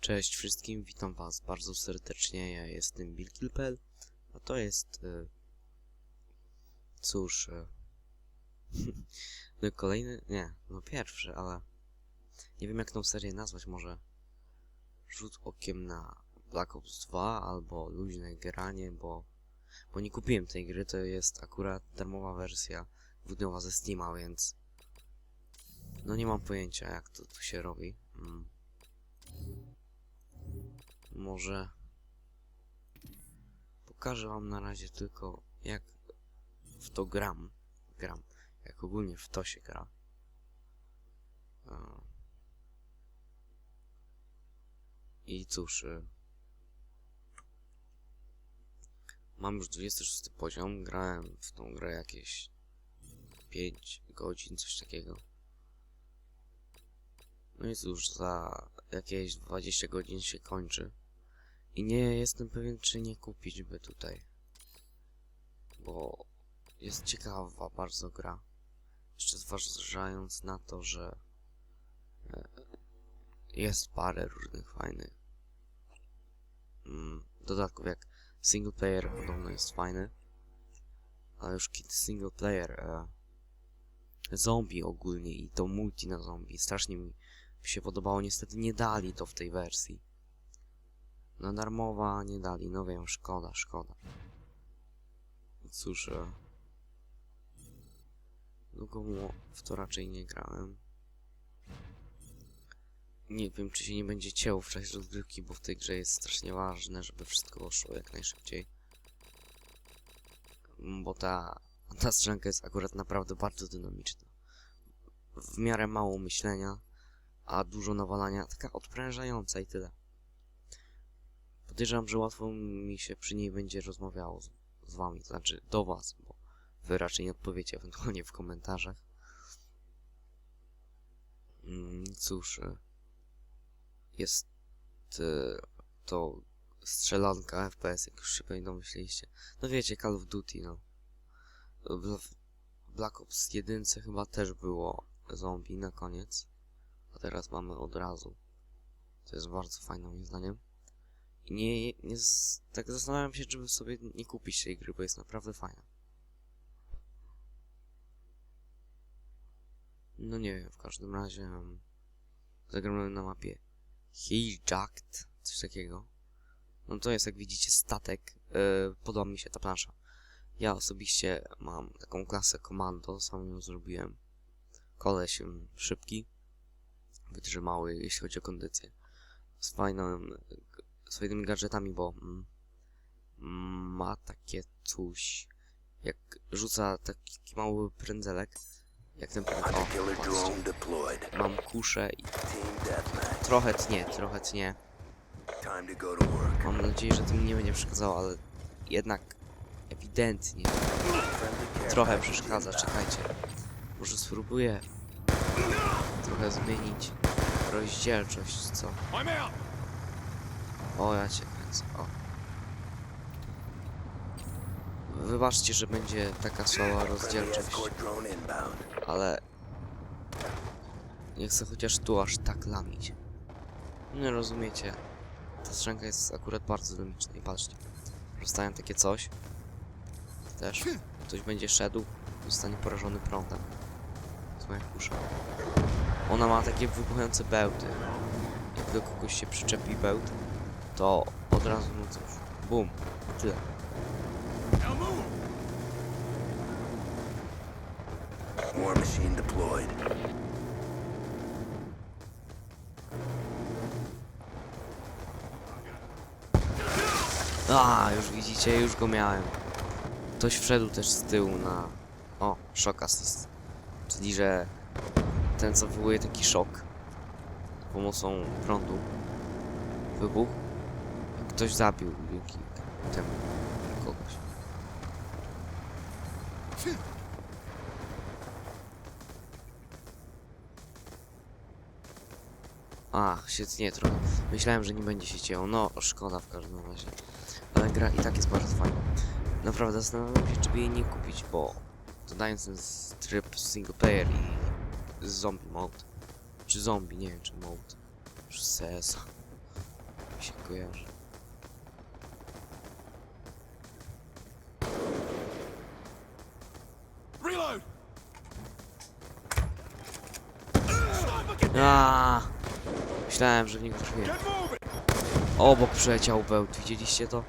Cześć wszystkim, witam was bardzo serdecznie, ja jestem Bill Kilpel, a to jest... E, cóż... E, no kolejny... nie, no pierwszy, ale... Nie wiem jak tą serię nazwać, może... Rzut okiem na Black Ops 2 albo luźne granie, bo... Bo nie kupiłem tej gry, to jest akurat darmowa wersja dwudniowa ze Steama, więc... No nie mam pojęcia jak to tu się robi. Mm. Może pokażę wam na razie tylko jak w to gram. Gram. Jak ogólnie w to się gra. E. I cóż. e, Mam już 26 poziom. Grałem w tą grę jakieś 5 godzin, coś takiego. No i cóż, za jakieś 20 godzin się kończy. I nie jestem pewien, czy nie kupić by tutaj. Bo jest ciekawa bardzo gra. Jeszcze zważając na to, że e, jest parę różnych fajnych mm, dodatków, jak single player podobno jest fajny. Ale już kiedy single player e, zombie ogólnie i to multi na zombie strasznie mi się podobało. Niestety nie dali to w tej wersji. No darmowa nie dali, no wiem, szkoda, szkoda. Cóż, e, długo mu w to raczej nie grałem. Nie wiem, czy się nie będzie cięło w czasie rozgrywki, bo w tej grze jest strasznie ważne, żeby wszystko szło jak najszybciej. Bo ta, ta strzelanka jest akurat naprawdę bardzo dynamiczna. W miarę mało myślenia, a dużo nawalania, taka odprężająca i tyle. Podejrzewam, że łatwo mi się przy niej będzie rozmawiało z, z wami, to znaczy do was, bo wy raczej nie odpowiecie ewentualnie w komentarzach. Mm, cóż, e, jest e, to strzelanka FPS, jak już się pewnie domyśliliście. No wiecie, Call of Duty, no. W Black Ops 1 chyba też było zombie na koniec, a teraz mamy od razu. To jest bardzo fajne moim zdaniem. Nie, nie z, tak zastanawiam się, żeby sobie nie kupić tej gry, bo jest naprawdę fajna. No nie wiem, w każdym razie um, na mapie Hijacked, coś takiego. No to jest, jak widzicie, statek. Yy, podoba mi się ta plansza. Ja osobiście mam taką klasę komando, sam ją zrobiłem. Koleś um, szybki, wytrzymały, jeśli chodzi o kondycję. Z fajnym, fajnymi gadżetami, bo mm, ma takie coś, jak rzuca taki mały prędzelek, jak ten prędzelek, o, mam kuszę i trochę tnie, trochę tnie. Mam nadzieję, że to mi nie będzie przeszkadzało, ale jednak ewidentnie trochę przeszkadza. Czekajcie. Może spróbuję trochę zmienić rozdzielczość, co? O, ja cię kręcę, o. Wybaczcie, że będzie taka słaba rozdzielczość, ale nie chcę chociaż tu aż tak lamić. Nie rozumiecie. Ta strzęka jest akurat bardzo dynamiczna i patrzcie. Rozstają takie coś. Też. Ktoś będzie szedł, zostanie porażony prądem. Moja kusza. Ona ma takie wybuchające bełty. Jak do kogoś się przyczepi bełt, to od razu no cóż, bum, tyle. War machine deployed. A, już widzicie, już go miałem. Ktoś wszedł też z tyłu na... O, shock assist. Czyli, że ten co wywołuje taki szok z pomocą prądu wybuch. Ktoś zabił Yuki temu kogoś. Ach, się tnie trochę. Myślałem, że nie będzie się cięło. No, szkoda w każdym razie. Ale gra i tak jest bardzo fajna. Naprawdę zastanawiam się, czy by jej nie kupić, bo dodając ten tryb single player i zombie mode, czy zombie, nie wiem, czy mode, czy CS, mi się kojarzy. Aaaa! Myślałem, że w niego trafiłem. Obok przeleciał bełt, widzieliście to?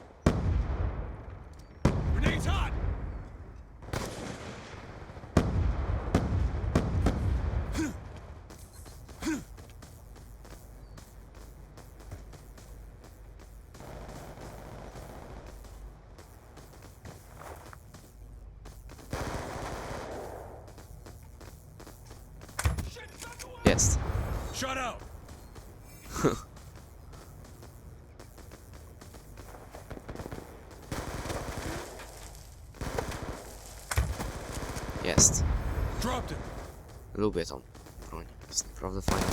Jest. Lubię tą broń. Jest naprawdę fajna.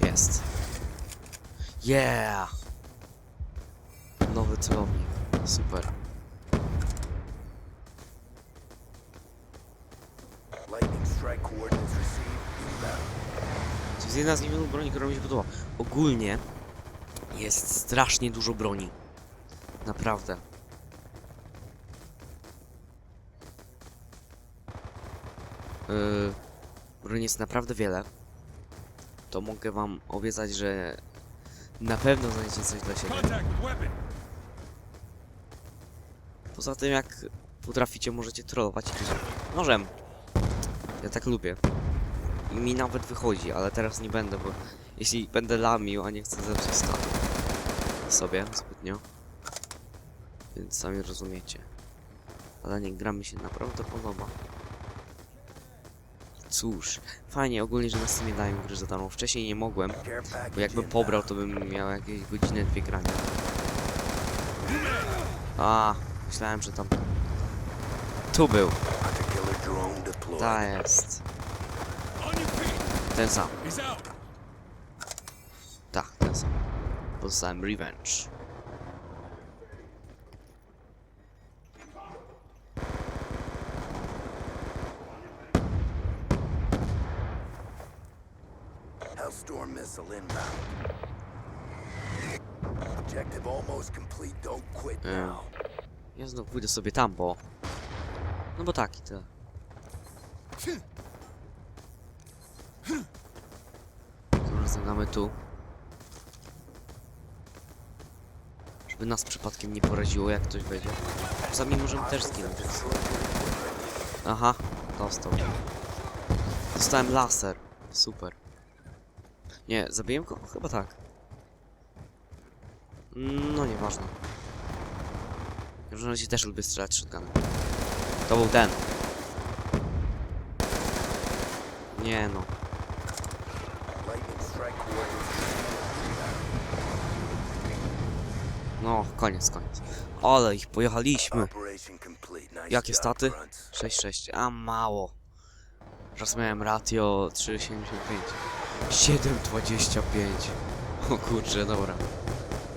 Jest. Yeah! Nowy celownik. Super. To jest jedna z niewielu broni, która mi się podoba. Ogólnie jest strasznie dużo broni. Naprawdę. Yy, broni jest naprawdę wiele. To mogę wam obiecać, że na pewno znajdziecie coś dla siebie. Poza tym jak potraficie, możecie trollować nożem. Ja tak lubię. I mi nawet wychodzi, ale teraz nie będę, bo jeśli będę lamił, a nie chcę zepsuć stanu sobie zbytnio. Więc sami rozumiecie. Ale nie, gra mi się naprawdę podoba. Cóż, fajnie ogólnie, że na Steamie dają gry za darmo. Wcześniej nie mogłem, bo inbound. pobrał, to bym miał jakieś godzinę, dwie grania. A, myślałem, że tam... Tu był. Ta jest. Ten sam. Tak, ten sam. Dostałem revenge. Missile inbound. Objective almost complete. Don't quit Yeah. now. Ja znowu pójdę sobie tam, bo... No bo tak i tyle. Tym razem damy tu. Żeby nas przypadkiem nie poraziło, jak ktoś wejdzie. Sami możemy też zginąć. Aha, dostał. Dostałem laser. Super. Nie, zabiłem go? Chyba tak. No nieważne. W każdym razie też lubię strzelać shotgunem. To był ten. Nie no. No, koniec, koniec. Ale ich pojechaliśmy. Jakie staty? grunts. 6-6. A mało. Raz miałem ratio 3,75. 7,25. O kurczę, dobra.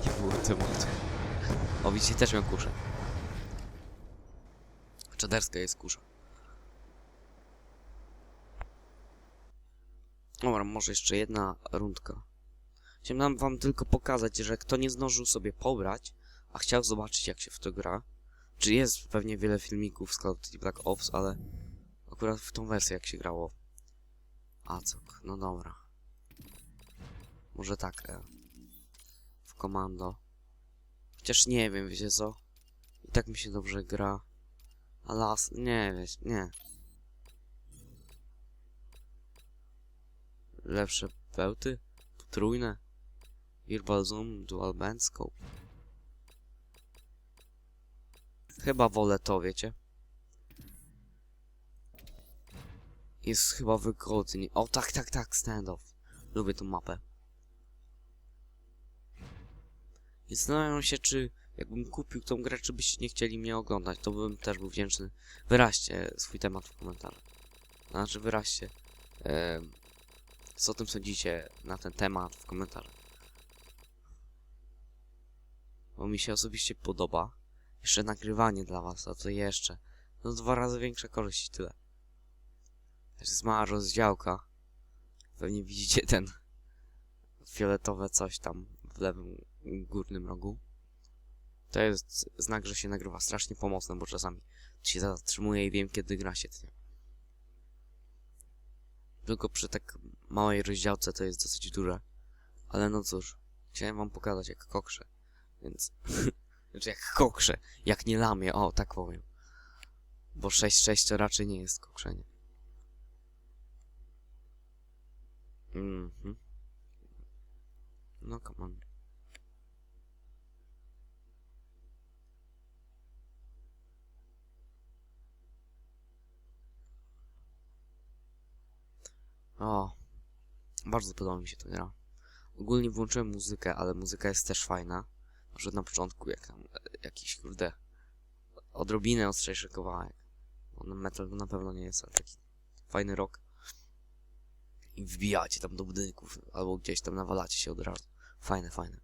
Nie było tematu. O, widzicie, też miałem kuszę. Czaderska jest kusza. Dobra, może jeszcze jedna rundka. Chciałem wam tylko pokazać, że kto nie zdążył sobie pobrać, a chciał zobaczyć jak się w to gra, czy jest pewnie wiele filmików z Call of Duty Black Ops, ale akurat w tą wersję jak się grało. Acok, no dobra. Może tak, e, w komando. Chociaż nie wiem, wiecie co? I tak mi się dobrze gra. A las, nie wiesz, nie. Lepsze pełty? Potrójne? Virtual Zoom, Dual Band Scope. Chyba wolę to, wiecie? Jest chyba wygodniej. O, tak, tak, tak, standoff. Lubię tą mapę. I zastanawiam się, czy jakbym kupił tą grę, czy byście nie chcieli mnie oglądać, to bym też był wdzięczny. Wyraźcie swój temat w komentarzach. Znaczy, wyraźcie, em, co o tym sądzicie na ten temat w komentarzach. Bo mi się osobiście podoba. Jeszcze nagrywanie dla was, a to jeszcze. No dwa razy większa korzyść, i tyle. Też jest mała rozdziałka. Pewnie widzicie ten fioletowe coś tam w lewym górnym rogu. To jest znak, że się nagrywa strasznie pomocne, bo czasami się zatrzymuje i wiem, kiedy gra się tnie. Tylko przy tak małej rozdziałce to jest dosyć duże. Ale no cóż, chciałem wam pokazać jak koksze, więc... znaczy jak koksze, jak nie lamię, o, tak powiem. Bo 6-6 to raczej nie jest kokrzenie. Mhm. No, come on. O, bardzo podoba mi się ta gra. Ogólnie włączyłem muzykę, ale muzyka jest też fajna. Na przykład na początku, jak tam e, jakiś, kurde, odrobinę ostrzejszy kawałek. Bo na metal to na pewno nie jest, ale taki fajny rock. I wbijacie tam do budynków, albo gdzieś tam nawalacie się od razu. Fajne, fajne.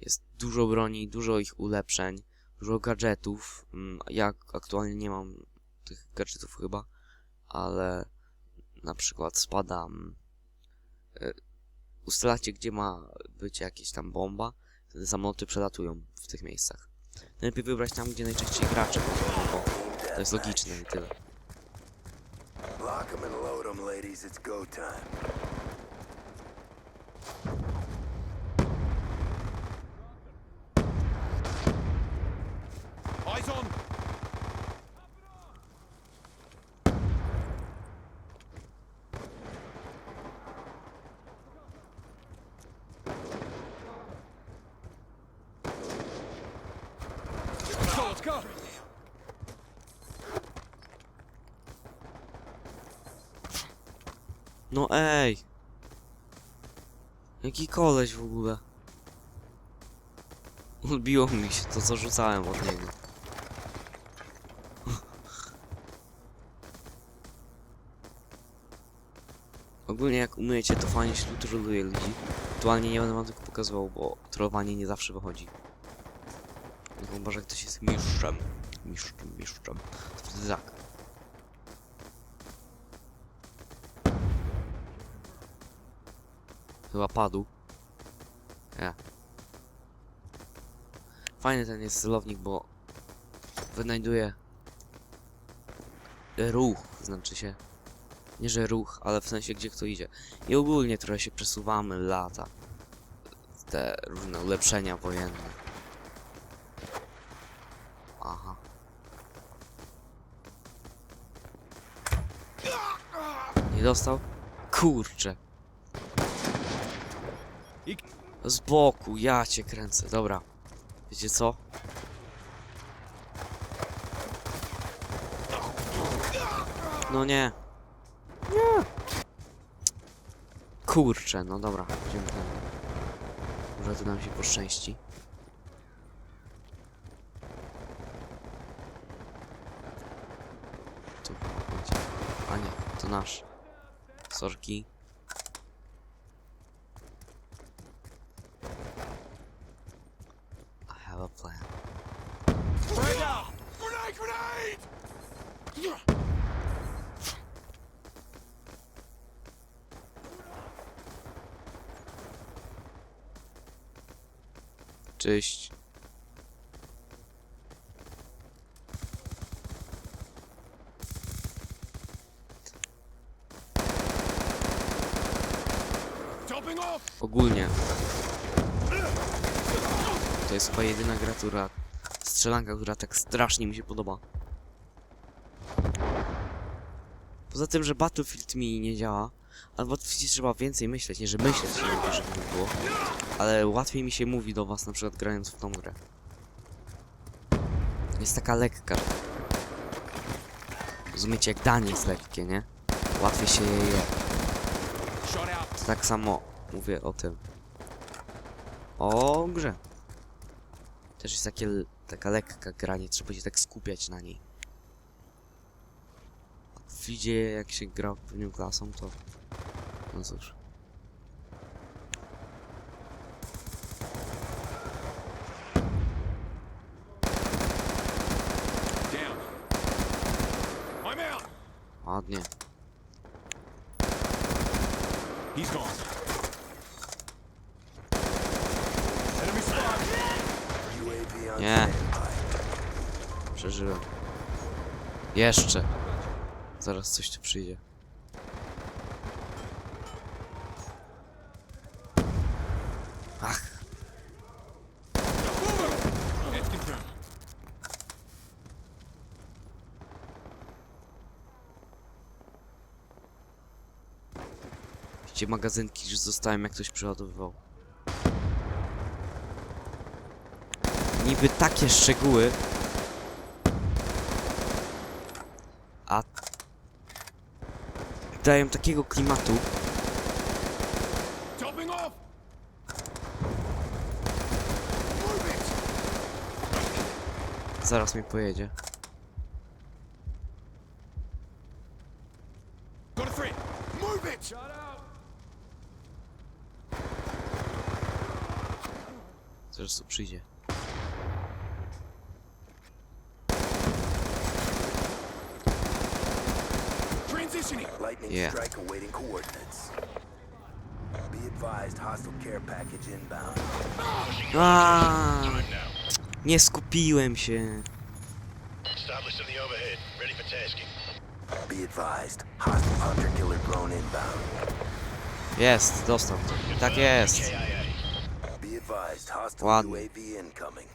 Jest dużo broni, dużo ich ulepszeń, dużo gadżetów. Mm, Ja aktualnie nie mam tych gadżetów chyba, ale na przykład spadam. y, Ustalacie, gdzie ma być jakieś tam bomba, wtedy samoloty przelatują w tych miejscach. Najlepiej wybrać tam, gdzie najczęściej gracze chodzą, bo to jest logiczne i tyle. Lock 'em and load 'em, ladies. It's go time. Eyes on. No ej! Jaki koleś w ogóle? Odbiło mi się to, co rzucałem od niego. Ogólnie jak umyjecie, to fajnie się tu trolluje ludzi. Aktualnie nie będę wam tego pokazywał, bo trollowanie nie zawsze wychodzi. Chyba, że ktoś jest mistrzem. Mistrzem, mistrzem. Tak. Chyba padł. Nie. Fajny ten jest celownik, bo wynajduje ruch, znaczy się. Nie, że ruch, ale w sensie gdzie kto idzie. I ogólnie trochę się przesuwamy lata. Te różne ulepszenia wojenne. Dostał? Kurczę. Z boku, ja cię kręcę, dobra. Wiecie co? No nie. Nie. Kurczę, no dobra, idziemy. Może to nam się poszczęści. Tu. A nie, to nasz. Sorki. I have a plan. Grenade, grenade. Cześć. Ogólnie. To jest chyba jedyna gra, która... Strzelanka, która tak strasznie mi się podoba. Poza tym, że Battlefield mi nie działa. Ale Battlefield trzeba więcej myśleć, nie że myśleć, żeby było. Ale łatwiej mi się mówi do was, na przykład grając w tą grę. Jest taka lekka. Rozumiecie, jak danie jest lekkie, nie? Łatwiej się je je. Tak samo mówię o tym. O grze. Też jest takie, taka lekka gra, nie trzeba się tak skupiać na niej. W Lidzie jak się gra pewną klasą, to... No cóż. Ładnie. He's gone. Enemy spotted. UAV on Nie. Przeżyłem. Jeszcze. Zaraz coś tu przyjdzie. Ach, gdzie magazynki już zostałem jak ktoś przeładowywał. Niby takie szczegóły. A dają takiego klimatu. Zaraz mnie pojedzie. Got a threat. Move it. Shut out. Zaraz tu przyjdzie. Transitioning. Lightning Yeah. strike awaiting coordinates. Be advised, hostile care package inbound. Aaaa, nie skupiłem się. Established in the overhead, ready for tasking. Be advised, hostile hunter killer drone inbound. Jest, dostał. Tak jest. Be advised, hostile Ładnie. UAV incoming.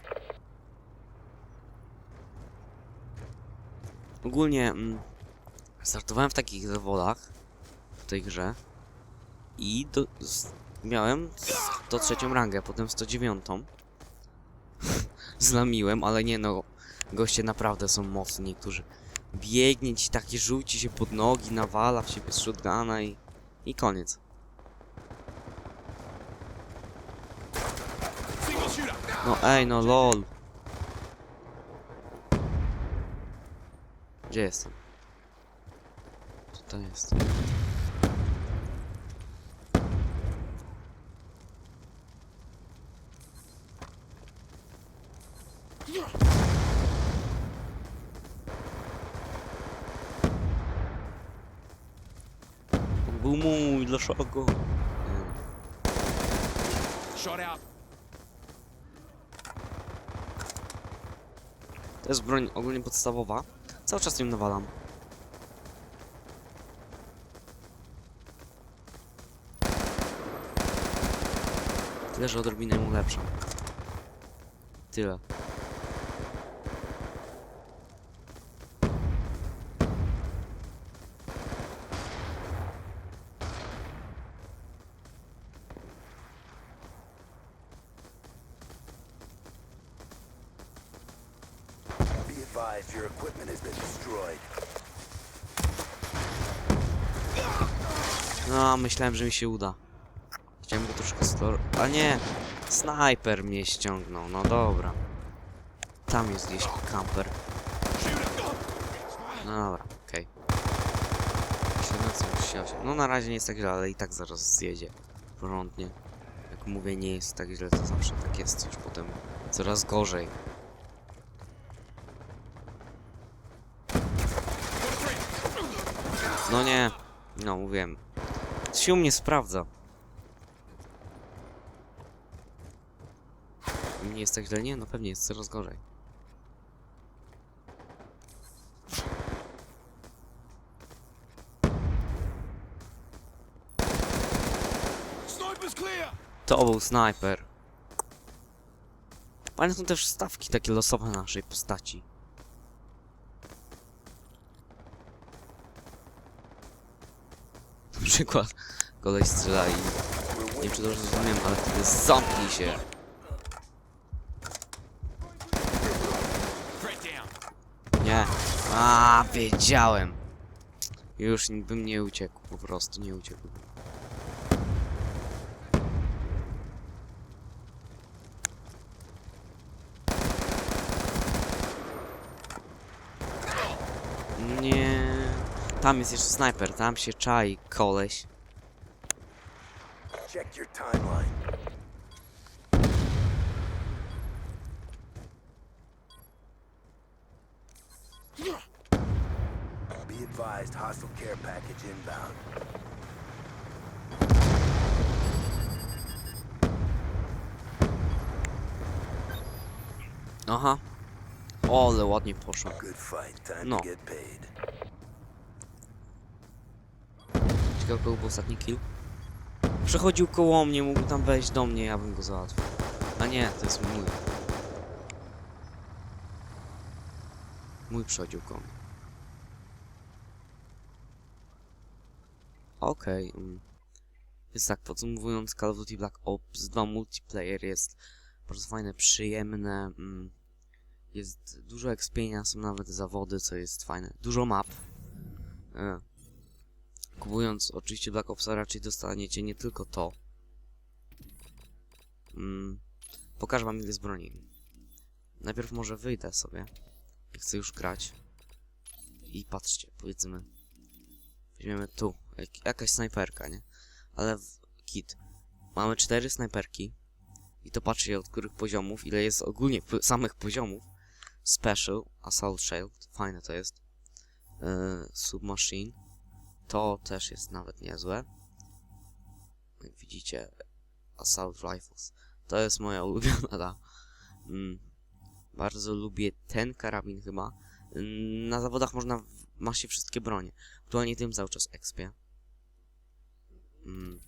Ogólnie mm, startowałem w takich zawodach w tej grze i do, z, miałem 103 rangę, potem 109. Zlamiłem, ale nie no, goście naprawdę są mocni niektórzy. Biegnie ci taki, rzuci się pod nogi, nawala w siebie z shotguna i, i koniec. No ej, no lol. Gdzie jestem? Tutaj jest. Był mój, dlaczego? Shot out. To jest broń ogólnie podstawowa. Cały czas ją nawalam. Tyle, że odrobinę ją ulepszam. Tyle. Be advised, your equipment has been destroyed. No, myślałem, że mi się uda. A nie! Snajper mnie ściągnął, no dobra. Tam jest gdzieś kamper. No dobra, okej. Okay. No na razie nie jest tak źle, ale i tak zaraz zjedzie. Porządnie. Jak mówię, nie jest tak źle, to zawsze tak jest już potem coraz gorzej. No nie, no mówiłem. U mnie sprawdza. Nie jest tak źle? Nie, no pewnie jest coraz gorzej. To był snajper. Ale są też stawki takie losowe naszej postaci. Na przykład koleś strzela i... Nie wiem czy dobrze zrozumiałem, ale wtedy zamknij się. A, wiedziałem. Już bym nie uciekł, po prostu nie uciekł. Nie. Tam jest jeszcze snajper, tam się czai koleś. Check your timeline. Be advised, hostile care package inbound. Aha. O, ale ładnie poszło. Good fight, time No. to get paid. Ciekawe, był ostatni kill. Przechodził koło mnie, mógł tam wejść do mnie, ja bym go załatwił. A nie, to jest mój. Mój przechodził koło mnie. Okej. mm. Więc tak, podsumowując, Call of Duty Black Ops 2 multiplayer jest bardzo fajne, przyjemne. Mm. Jest dużo ekspienia, są nawet zawody, co jest fajne. Dużo map. E. Kupując oczywiście Black Opsa raczej dostaniecie nie tylko to. Mm, pokażę wam ile jest broni. Najpierw może wyjdę sobie. Chcę już grać. I patrzcie, powiedzmy. Weźmiemy tu. Jak, jakaś snajperka, nie? Ale w kit. Mamy cztery snajperki. I to patrzcie od których poziomów, ile jest ogólnie samych poziomów. Special, Assault Shield, fajne to jest. Yy, Submachine. To też jest nawet niezłe. Jak widzicie, Assault Rifles. To jest moja ulubiona. ta. Mm. Bardzo lubię ten karabin chyba. Na zawodach można, ma się wszystkie bronie. Aktualnie tym cały czas expię. Mm.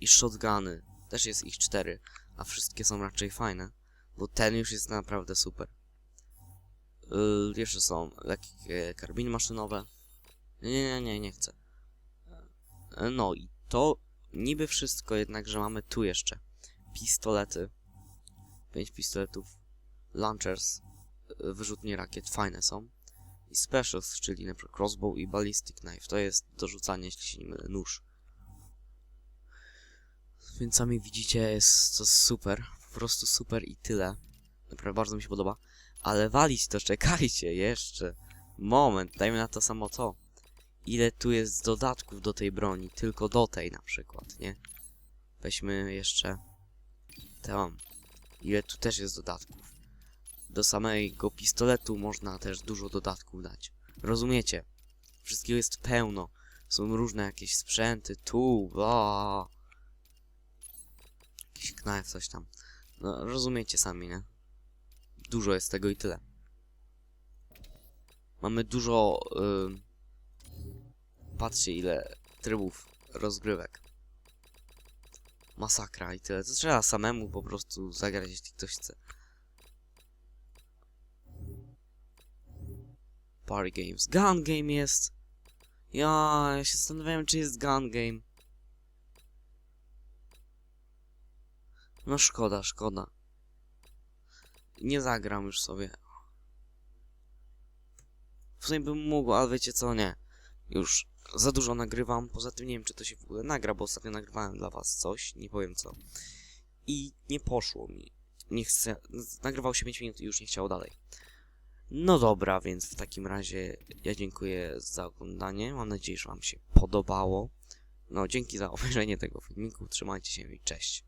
I shotguny. Też jest ich cztery, a wszystkie są raczej fajne. Bo ten już jest naprawdę super. Yy, jeszcze są lekkie karabiny maszynowe. Nie, nie, nie, nie chcę. Yy, No i to niby wszystko, jednakże mamy tu jeszcze pistolety. Pięć pistoletów. Launchers. Wyrzutnie rakiet fajne są. I specials, czyli przykład crossbow i ballistic knife. To jest do rzucania, jeśli się nie mylę, nóż. Więc sami widzicie, jest to super. Po prostu super i tyle. Naprawdę bardzo mi się podoba. Ale walić to czekajcie jeszcze. Moment, dajmy na to samo to. Ile tu jest dodatków do tej broni? Tylko do tej na przykład, nie? Weźmy jeszcze tam. Ile tu też jest dodatków? Do samego pistoletu można też dużo dodatków dać. Rozumiecie? Wszystkiego jest pełno. Są różne jakieś sprzęty, tu, bla. Jakiś knife, coś tam. No, rozumiecie sami, nie? Dużo jest tego i tyle. Mamy dużo... ym, Patrzcie ile trybów rozgrywek. Masakra i tyle. To trzeba samemu po prostu zagrać, jeśli ktoś chce. Party Games. Gun Game jest! Ja, ja się zastanawiałem, czy jest Gun Game. No szkoda, szkoda. Nie zagram już sobie. W sumie bym mógł, ale wiecie co, nie. Już za dużo nagrywam, poza tym nie wiem, czy to się w ogóle nagra, bo ostatnio nagrywałem dla was coś, nie powiem co. I nie poszło mi. Nie chcę... Nagrywał się 5 minut i już nie chciało dalej. No dobra, więc w takim razie ja dziękuję za oglądanie. Mam nadzieję, że wam się podobało. No, dzięki za obejrzenie tego filmiku. Trzymajcie się i cześć.